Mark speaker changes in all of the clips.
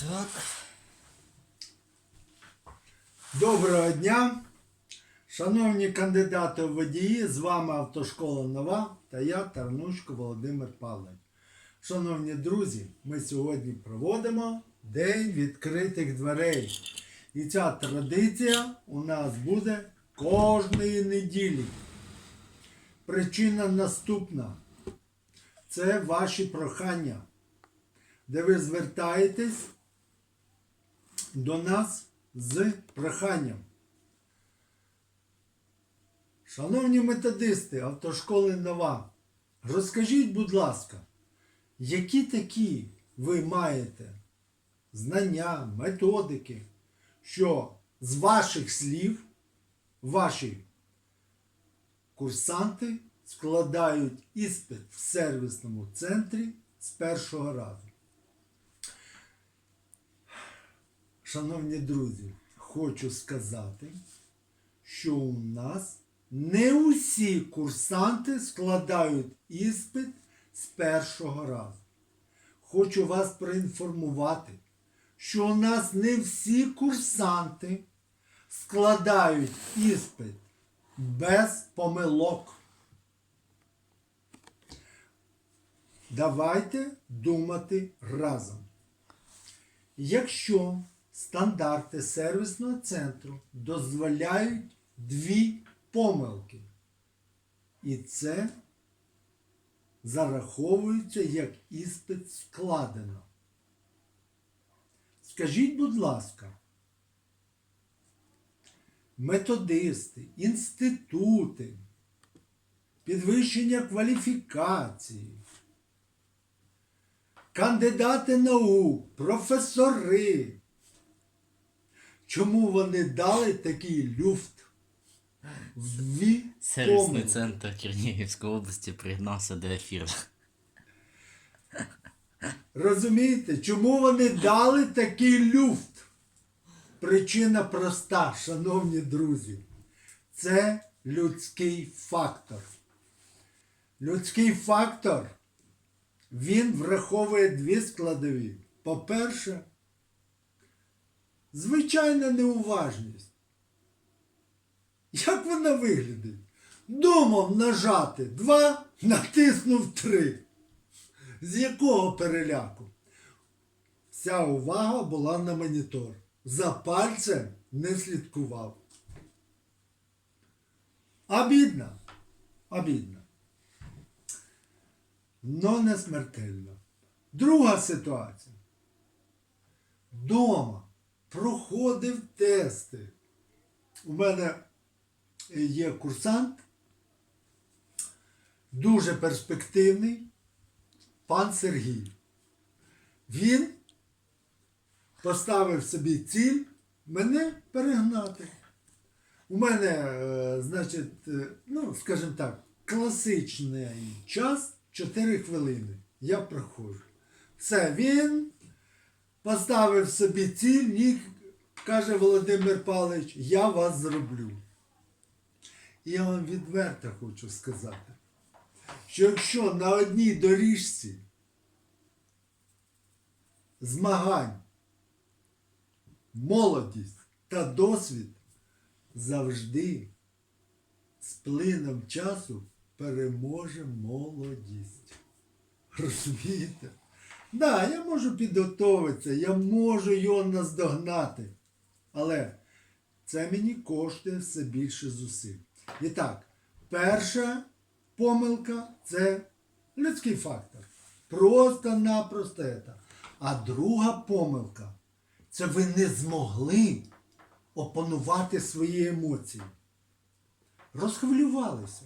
Speaker 1: Так.
Speaker 2: Доброго дня, шановні кандидати в водії, з вами Автошкола Нова та я, Тарнушко Володимир Павлович. Шановні друзі, ми сьогодні проводимо День відкритих дверей. І ця традиція у нас буде кожної неділі. Причина наступна. Це ваші прохання, де ви звертаєтесь до нас з проханням. Шановні методисти автошколи Нова, розкажіть, будь ласка, які такі ви маєте знання, методики, що з ваших слів ваші курсанти складають іспит в сервісному центрі з першого разу. Шановні друзі, хочу сказати, що у нас не усі курсанти складають іспит з першого разу. Хочу вас проінформувати, що у нас не всі курсанти складають іспит без помилок. Давайте думати разом. Якщо стандарти сервісного центру дозволяють дві помилки, і це зараховується як іспит складено. Скажіть, будь ласка, методисти, інститути, підвищення кваліфікації, кандидати наук, професори. Чому вони дали такий люфт дві
Speaker 1: Сервісний
Speaker 2: помилки?
Speaker 1: центр Чернігівської області приєднався до ефіру.
Speaker 2: Розумієте, чому вони дали такий люфт? Причина проста, шановні друзі. Це людський фактор. Людський фактор, він враховує дві складові. По-перше, звичайна неуважність. Як вона виглядить? Думав нажати два, натиснув три. З якого переляку? Вся увага була на монітор. За пальцем не слідкував. Обідно. Обідно. Но не смертельно. Друга ситуація. Дома проходив тести. У мене є курсант, дуже перспективний, пан Сергій. Він поставив собі ціль мене перегнати. У мене, е, значить, е, ну, скажімо так, класичний час 4 хвилини. Я проходжу. Все, він поставив собі ціль, ні, каже Володимир Павлович, я вас зроблю. І я вам відверто хочу сказати, що якщо на одній доріжці змагань, молодість та досвід завжди з плином часу переможе молодість. Розумієте? Да, я можу підготуватися, я можу його наздогнати. Але це мені коштує все більше зусиль. І так, перша помилка це людський фактор. Просто-напросто це. А друга помилка це ви не змогли опанувати свої емоції. Розхвилювалися.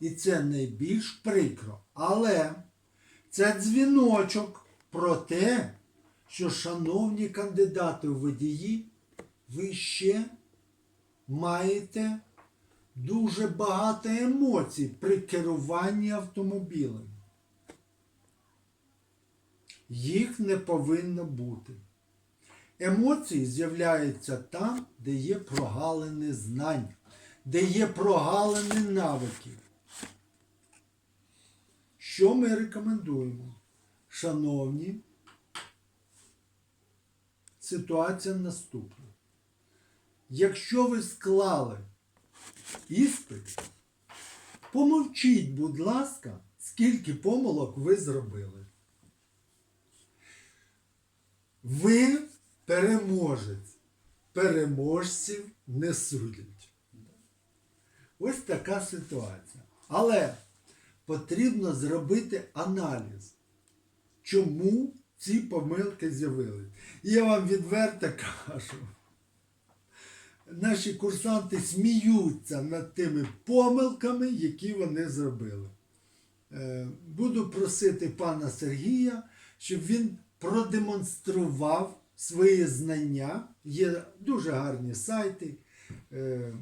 Speaker 2: І це найбільш прикро. Але це дзвіночок про те, що, шановні кандидати у водії, ви ще маєте дуже багато емоцій при керуванні автомобілем. Їх не повинно бути. Емоції з'являються там, де є прогалини знань, де є прогалини навиків. Що ми рекомендуємо? Шановні ситуація наступна. Якщо ви склали іспит, помовчіть, будь ласка, скільки помилок ви зробили. Ви переможець. Переможців не судять. Ось така ситуація. Але потрібно зробити аналіз, чому ці помилки з'явились. Я вам відверто кажу, наші курсанти сміються над тими помилками, які вони зробили. Е, Буду просити пана Сергія, щоб він продемонстрував свої знання. Є дуже гарні сайти. Е,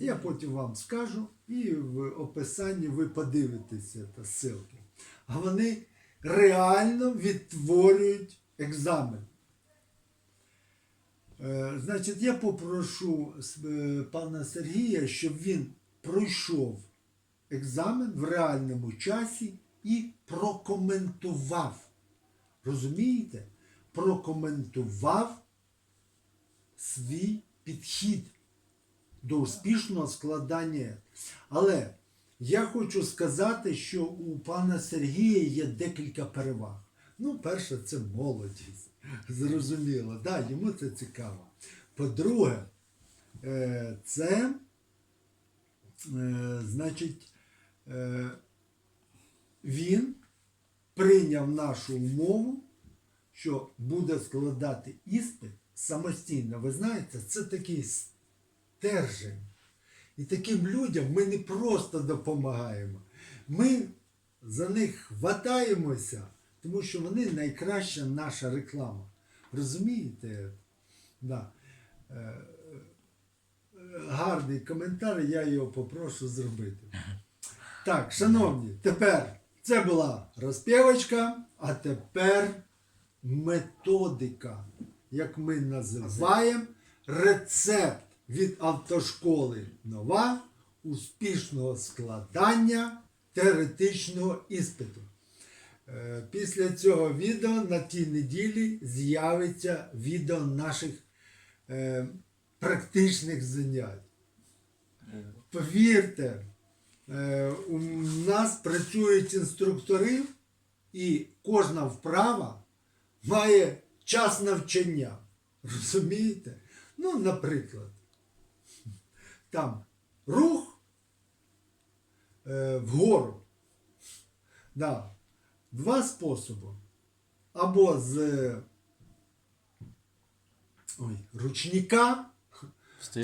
Speaker 2: Я потім вам скажу, і в описанні ви подивитеся та ссылки. А вони реально відтворюють екзамен. Е, Значить, я попрошу е, пана Сергія, щоб він пройшов екзамен в реальному часі і прокоментував. Розумієте? Прокоментував свій підхід до успішного складання. Але я хочу сказати, що у пана Сергія є декілька переваг. Ну, перше, це молодість. Зрозуміло, да, йому це цікаво. По-друге, е, це, е, значить, е, він прийняв нашу умову, що буде складати іспит самостійно. Ви знаєте, це такий стержень. І таким людям ми не просто допомагаємо. Ми за них хватаємося, тому що вони найкраща наша реклама. Розумієте? Да. Е, е, Гарний коментар, я його попрошу зробити. Так, шановні, тепер це була розпівочка, а тепер методика, як ми називаємо, рецепт від автошколи нова успішного складання теоретичного іспиту. Е, Після цього відео на тій неділі з'явиться відео наших е, практичних занять. Повірте, е, у нас працюють інструктори, і кожна вправа має час навчання. Розумієте? Ну, наприклад, там рух е, вгору. Да. Два способи. Або з ой, ручника,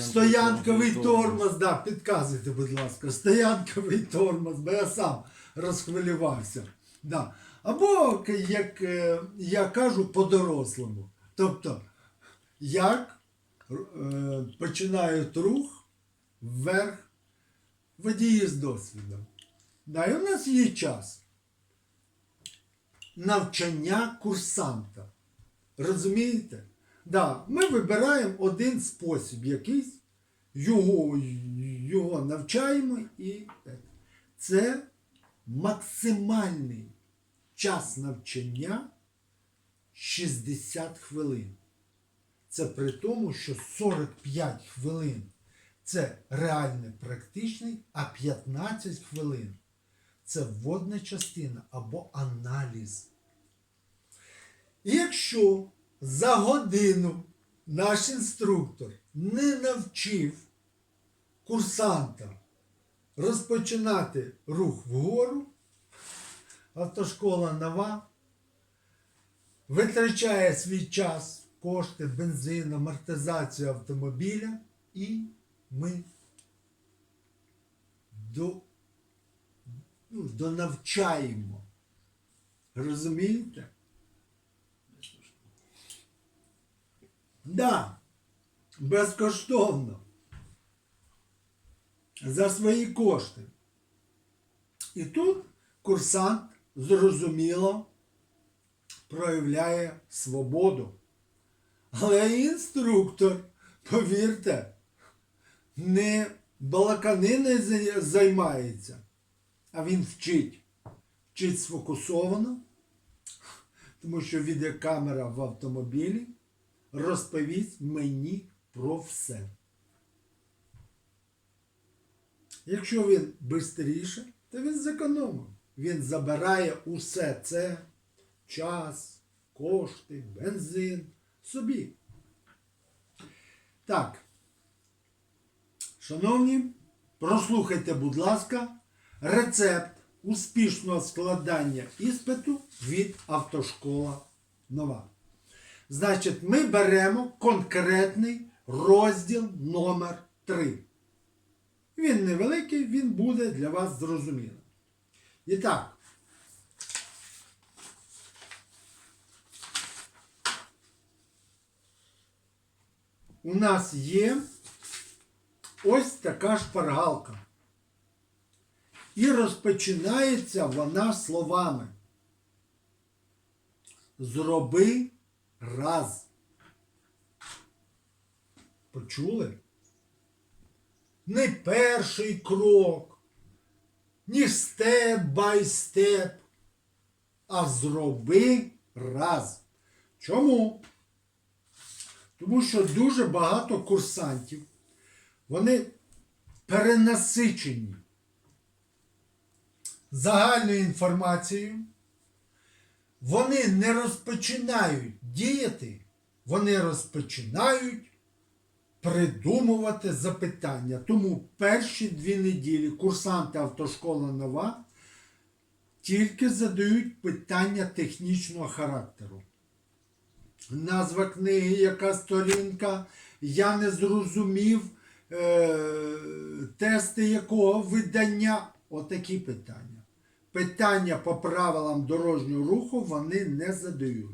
Speaker 2: стоянковий тормоз, да, підказуйте, будь ласка, стоянковий тормоз, бо я сам розхвилювався. Да. Або, як е, я кажу, по-дорослому. Тобто, як е, починають рух вверх водії з досвідом. Да, і у нас є час навчання курсанта. Розумієте? Да, ми вибираємо один спосіб якийсь, його, його навчаємо і це максимальний час навчання 60 хвилин. Це при тому, що 45 хвилин це реальний практичний, а 15 хвилин це вводна частина або аналіз. І якщо за годину наш інструктор не навчив курсанта розпочинати рух вгору, автошкола нова витрачає свій час, кошти, бензин, амортизацію автомобіля, і ми до, ну, донавчаємо. Розумієте? Да, безкоштовно. За свої кошти. І тут курсант зрозуміло проявляє свободу. Але інструктор, повірте, не балаканиною зай- займається, а він вчить. Вчить сфокусовано, тому що відеокамера в автомобілі, розповість мені про все. Якщо він швидше, то він зекономив. Він забирає усе це час, кошти, бензин собі. Так. Шановні, прослухайте, будь ласка, рецепт успішного складання іспиту від автошкола нова. Значить, ми беремо конкретний розділ номер 3. Він невеликий, він буде для вас зрозумілим. І так. У нас є ось така шпаргалка. І розпочинається вона словами. Зроби раз. Почули? Не перший крок, ні степ бай степ, а зроби раз. Чому? Тому що дуже багато курсантів, вони перенасичені загальною інформацією, вони не розпочинають діяти, вони розпочинають придумувати запитання. Тому перші дві неділі курсанти автошкола нова тільки задають питання технічного характеру. Назва книги, яка сторінка, я не зрозумів е, тести якого видання. Отакі питання. Питання по правилам дорожнього руху вони не задають.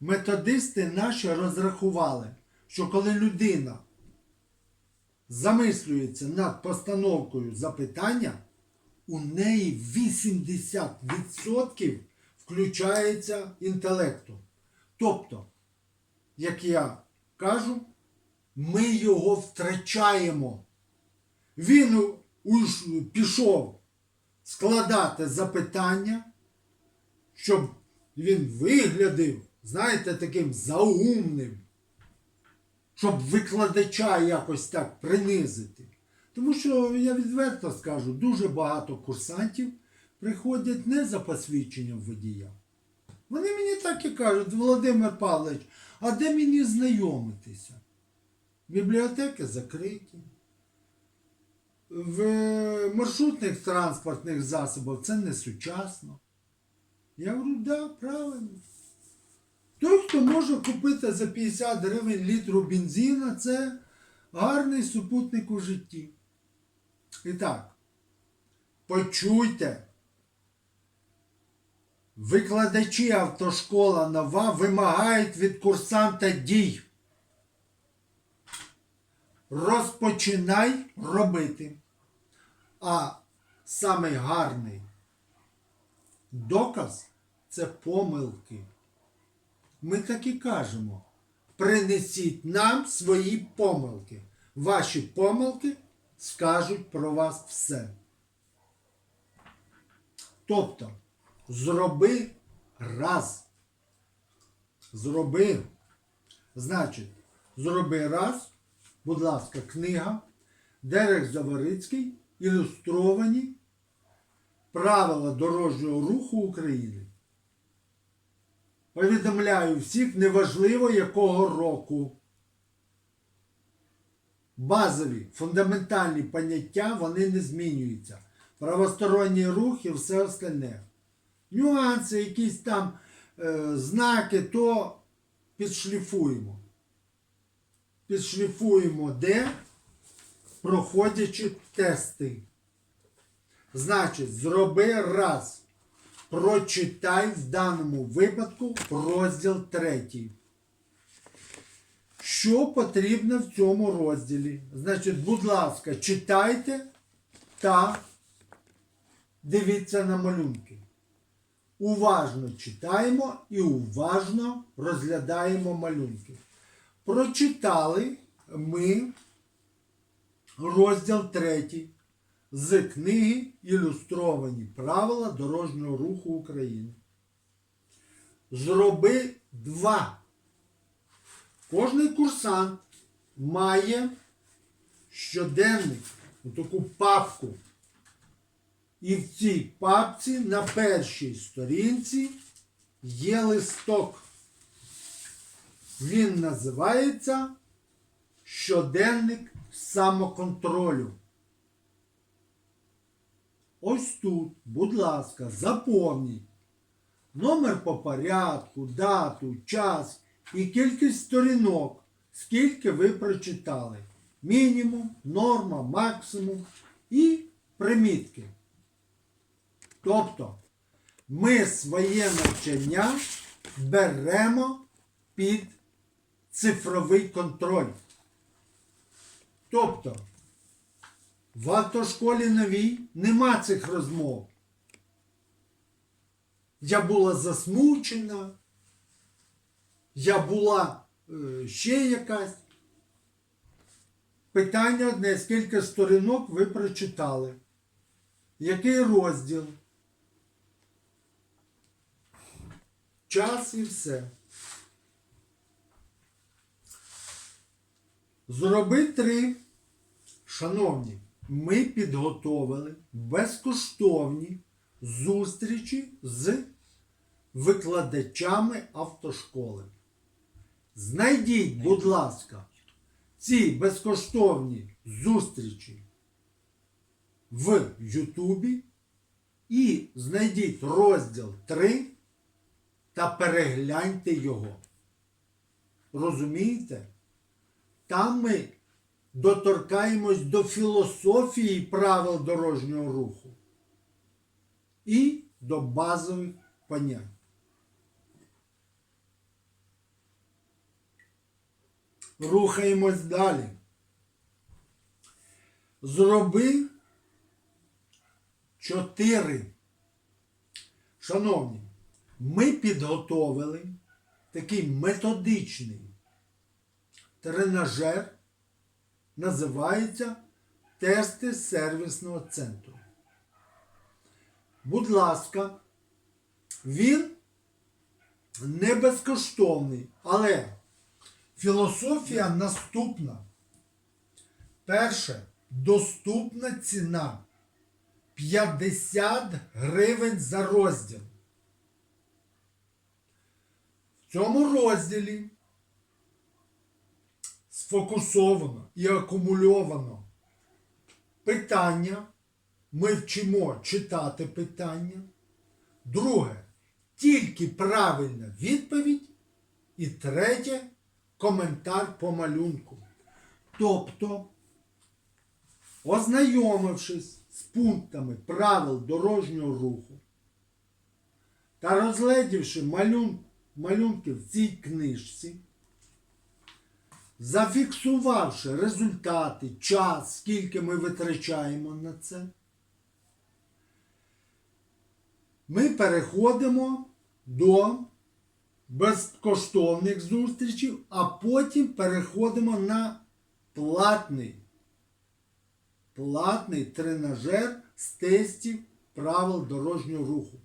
Speaker 2: Методисти наші розрахували, що коли людина замислюється над постановкою запитання, у неї 80% включається інтелекту. Тобто, як я кажу, ми його втрачаємо. Він пішов складати запитання, щоб він виглядив, знаєте, таким заумним, щоб викладача якось так принизити. Тому що, я відверто скажу, дуже багато курсантів приходять не за посвідченням водія. Вони мені так і кажуть, Володимир Павлович, а де мені знайомитися? Бібліотеки закриті. В маршрутних транспортних засобах це не сучасно. Я говорю, да, правильно. Той, хто може купити за 50 гривень літру бензина, це гарний супутник у житті. І так, почуйте. Викладачі автошкола нова вимагають від курсанта дій. Розпочинай робити. А самий гарний доказ це помилки. Ми так і кажемо. Принесіть нам свої помилки. Ваші помилки скажуть про вас все. Тобто, зроби раз. Зроби. Значить, зроби раз, будь ласка, книга, Дерех Заворицький, ілюстровані правила дорожнього руху України. Повідомляю всіх, неважливо якого року. Базові, фундаментальні поняття вони не змінюються. Правосторонній рух і все остальне. Нюанси, якісь там е, знаки, то підшліфуємо. Підшліфуємо де, проходячи тести. Значить, зроби раз. Прочитай в даному випадку розділ третій. Що потрібно в цьому розділі? Значить, будь ласка, читайте та дивіться на малюнки. Уважно читаємо і уважно розглядаємо малюнки. Прочитали ми розділ третій з книги Ілюстровані правила дорожнього руху України. Зроби два. Кожний курсант має щоденник, таку папку. І в цій папці на першій сторінці є листок. Він називається Щоденник самоконтролю. Ось тут, будь ласка, заповніть номер по порядку, дату, час і кількість сторінок, скільки ви прочитали. Мінімум, норма, максимум і примітки. Тобто ми своє навчання беремо під цифровий контроль. Тобто в автошколі новій нема цих розмов. Я була засмучена, я була е, ще якась. Питання одне, скільки сторінок ви прочитали? Який розділ? Час і все. Зроби три. Шановні, ми підготовили безкоштовні зустрічі з викладачами автошколи. Знайдіть, будь ласка, ці безкоштовні зустрічі в Ютубі і знайдіть розділ 3 та перегляньте його. Розумієте? Там ми доторкаємось до філософії правил дорожнього руху і до базових понять. Рухаємось далі. Зроби чотири. Шановні, ми підготовили такий методичний тренажер, називається Тести сервісного центру. Будь ласка, він не безкоштовний, але філософія наступна. Перше, доступна ціна 50 гривень за розділ. В цьому розділі сфокусовано і акумульовано питання. Ми вчимо читати питання. Друге, тільки правильна відповідь. І третє коментар по малюнку. Тобто, ознайомившись з пунктами правил дорожнього руху та розглядівши малюн, малюнки в цій книжці, зафіксувавши результати, час, скільки ми витрачаємо на це, ми переходимо до безкоштовних зустрічей, а потім переходимо на платний, платний тренажер з тестів правил дорожнього руху.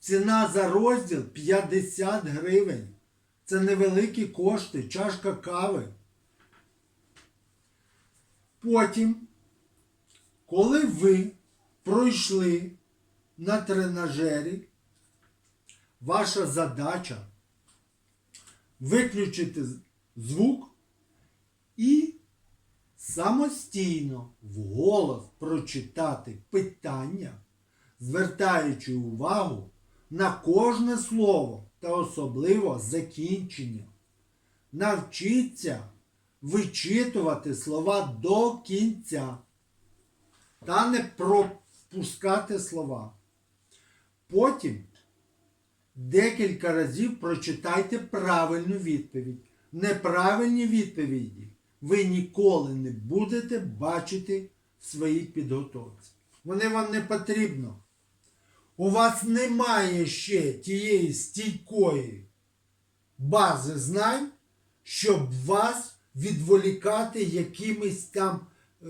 Speaker 2: Ціна за розділ 50 гривень. Це невеликі кошти, чашка кави. Потім, коли ви пройшли на тренажері, ваша задача виключити звук і самостійно вголос прочитати питання, звертаючи увагу на кожне слово та особливо закінчення. Навчіться вичитувати слова до кінця та не пропускати слова. Потім декілька разів прочитайте правильну відповідь. Неправильні відповіді ви ніколи не будете бачити в своїй підготовці. Вони вам не потрібно. У вас немає ще тієї стійкої бази знань, щоб вас відволікати якимись там е,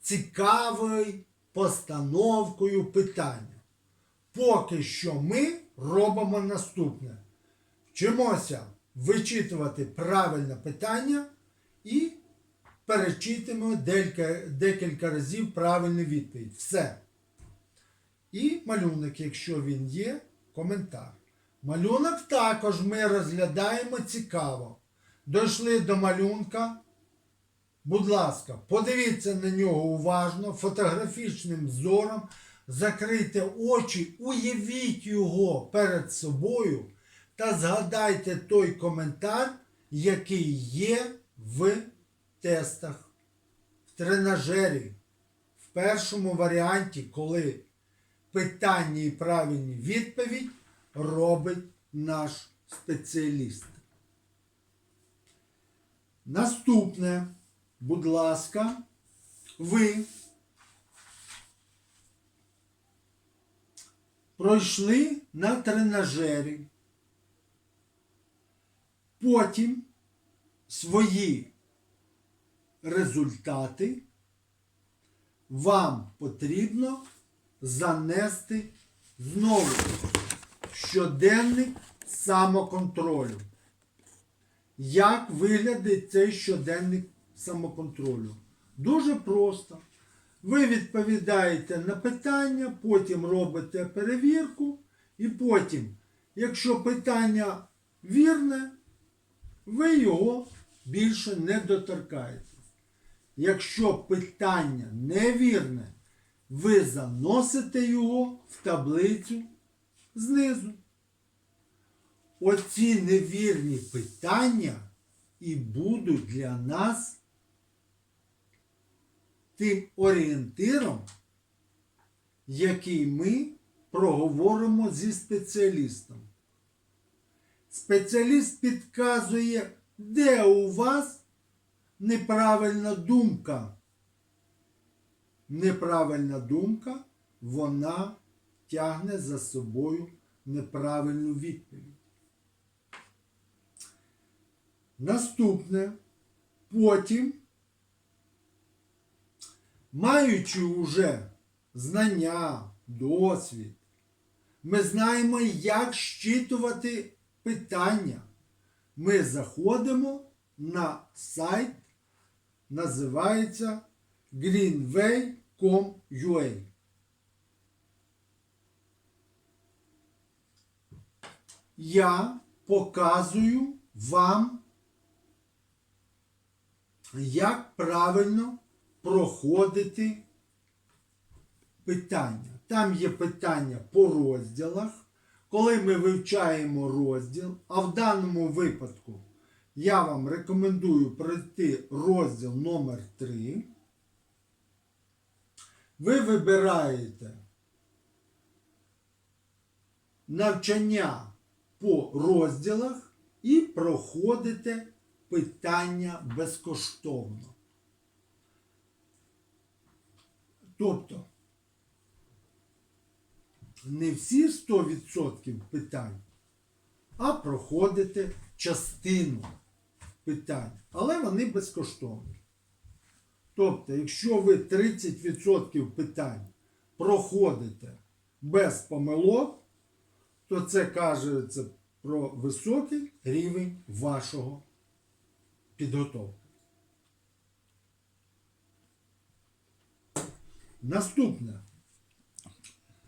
Speaker 2: цікавою постановкою питання. Поки що ми робимо наступне. Вчимося вичитувати правильне питання і перечитимо декілька, разів правильну відповідь. Все. І малюнок, якщо він є, коментар. Малюнок також ми розглядаємо цікаво. Дійшли до малюнка. Будь ласка, подивіться на нього уважно, фотографічним зором, закрийте очі, уявіть його перед собою та згадайте той коментар, який є в тестах, в тренажері, в першому варіанті, коли питання і правильні відповідь робить наш спеціаліст. Наступне, будь ласка, ви пройшли на тренажері. Потім свої результати вам потрібно занести знову в щоденник самоконтролю. Як виглядить цей щоденник самоконтролю? Дуже просто. Ви відповідаєте на питання, потім робите перевірку, і потім, якщо питання вірне, ви його більше не доторкаєтесь. Якщо питання невірне, ви заносите його в таблицю знизу. Оці невірні питання і будуть для нас тим орієнтиром, який ми проговоримо зі спеціалістом. Спеціаліст підказує, де у вас неправильна думка. Неправильна думка, вона тягне за собою неправильну відповідь. Наступне, потім, маючи уже знання, досвід, ми знаємо, як щитувати питання. Ми заходимо на сайт, називається greenway.com.ua. Я показую вам, як правильно проходити питання. Там є питання по розділах. Коли ми вивчаємо розділ, а в даному випадку я вам рекомендую пройти розділ номер 3 ви вибираєте навчання по розділах і проходите питання безкоштовно. Тобто, не всі 100% питань, а проходите частину питань, але вони безкоштовні. Тобто, якщо ви 30% питань проходите без помилок, то це кажеться про високий рівень вашого підготовки. Наступне.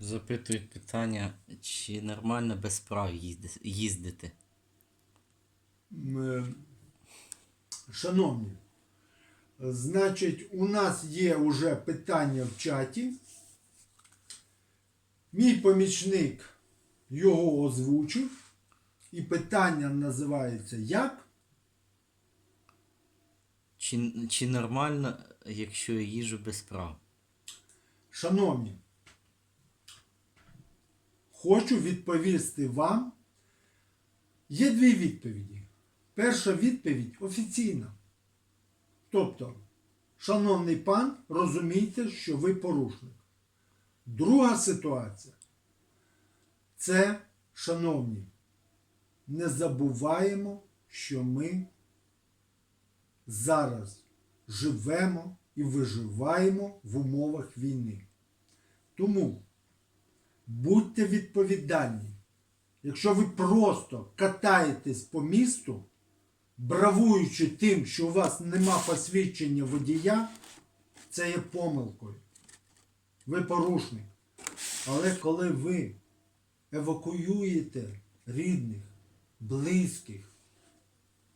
Speaker 1: Запитують питання, чи нормально без прав їздити.
Speaker 2: М, Шановні, значить, у нас є вже питання в чаті. Мій помічник його озвучив, і питання називається Як?
Speaker 1: Чи, чи нормально, якщо я їжу без прав?
Speaker 2: Шановні, хочу відповісти вам. Є дві відповіді. Перша відповідь офіційна. Тобто, шановний пан, розумійте, що ви порушник. Друга ситуація. Це, шановні, не забуваємо, що ми зараз живемо і виживаємо в умовах війни. Тому будьте відповідальні Якщо ви просто катаєтесь по місту, бравуючи тим, що у вас нема посвідчення водія, це є помилкою. Ви порушник. Але коли ви евакуюєте рідних, близьких,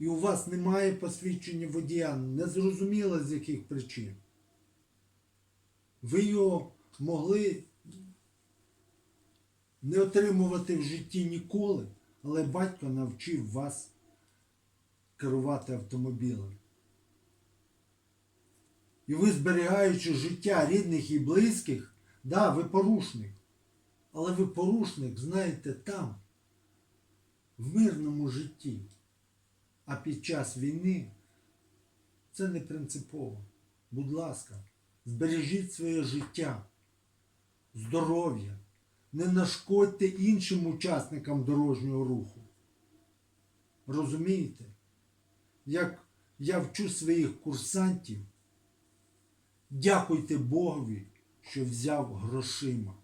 Speaker 2: і у вас немає посвідчення водія, незрозуміло з яких причин, ви його могли не отримувати в житті ніколи, але батько навчив вас керувати автомобілем. І ви, зберігаючи життя рідних і близьких, да, ви порушник. Але ви порушник, знаєте, там, в мирному житті. А під час війни це не принципово. Будь ласка, збережіть своє життя, здоров'я, не нашкодьте іншим учасникам дорожнього руху. Розумієте? Як я вчу своїх курсантів, дякуйте Богові, що взяв грошима.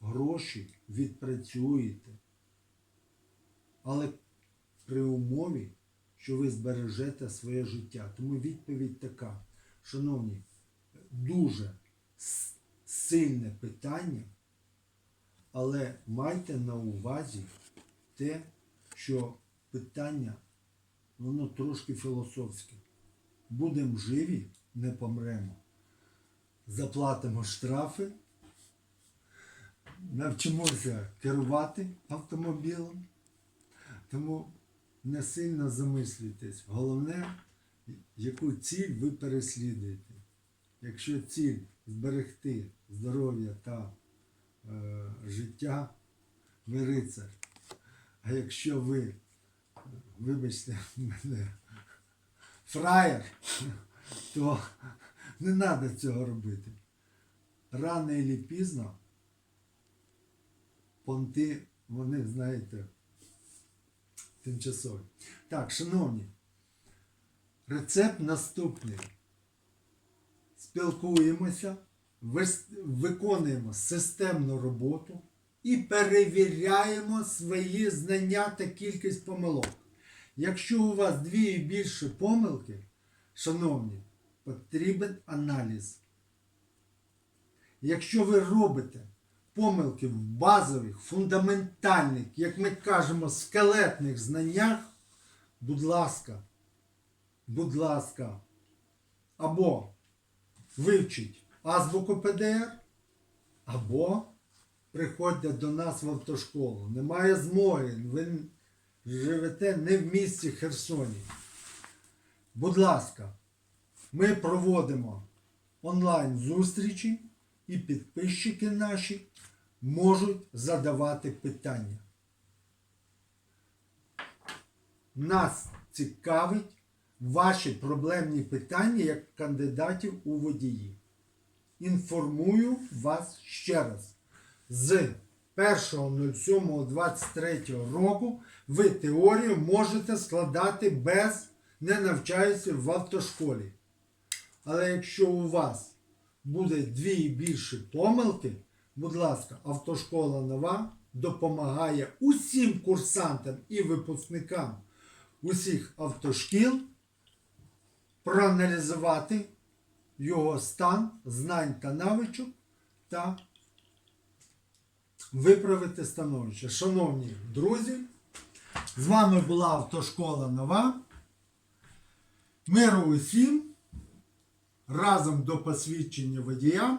Speaker 2: Гроші відпрацюєте. Але при умові, що ви збережете своє життя. Тому відповідь така. Шановні, дуже сильне питання, але майте на увазі те, що питання, воно трошки філософське. Будемо живі, не помремо. Заплатимо штрафи, навчимося керувати автомобілем. Тому не сильно замислюйтесь. Головне, яку ціль ви переслідуєте. Якщо ціль зберегти здоров'я та е, життя, ви рицар. А якщо ви, вибачте мене, фраєр, то не треба цього робити. Рано і пізно понти, вони, знаєте, тимчасові. Так, шановні, рецепт наступний. Спілкуємося, виконуємо системну роботу і перевіряємо свої знання та кількість помилок. Якщо у вас дві і більше помилки, шановні, потрібен аналіз. Якщо ви робите помилки в базових, фундаментальних, як ми кажемо, скелетних знаннях, будь ласка, будь ласка, або вивчіть азбуку ПДР, або приходьте до нас в автошколу. Немає змоги, ви живете не в місті Херсоні. Будь ласка, ми проводимо онлайн зустрічі і підписчики наші можуть задавати питання. Нас цікавить ваші проблемні питання як кандидатів у водії. Інформую вас ще раз. З 1.07.23 року ви теорію можете складати без не навчаючись в автошколі. Але якщо у вас буде дві і більше помилки, будь ласка, автошкола нова допомагає усім курсантам і випускникам усіх автошкіл проаналізувати його стан, знань та навичок та виправити становище. Шановні друзі, з вами була автошкола нова. Миру усім! Разом до посвідчення водія.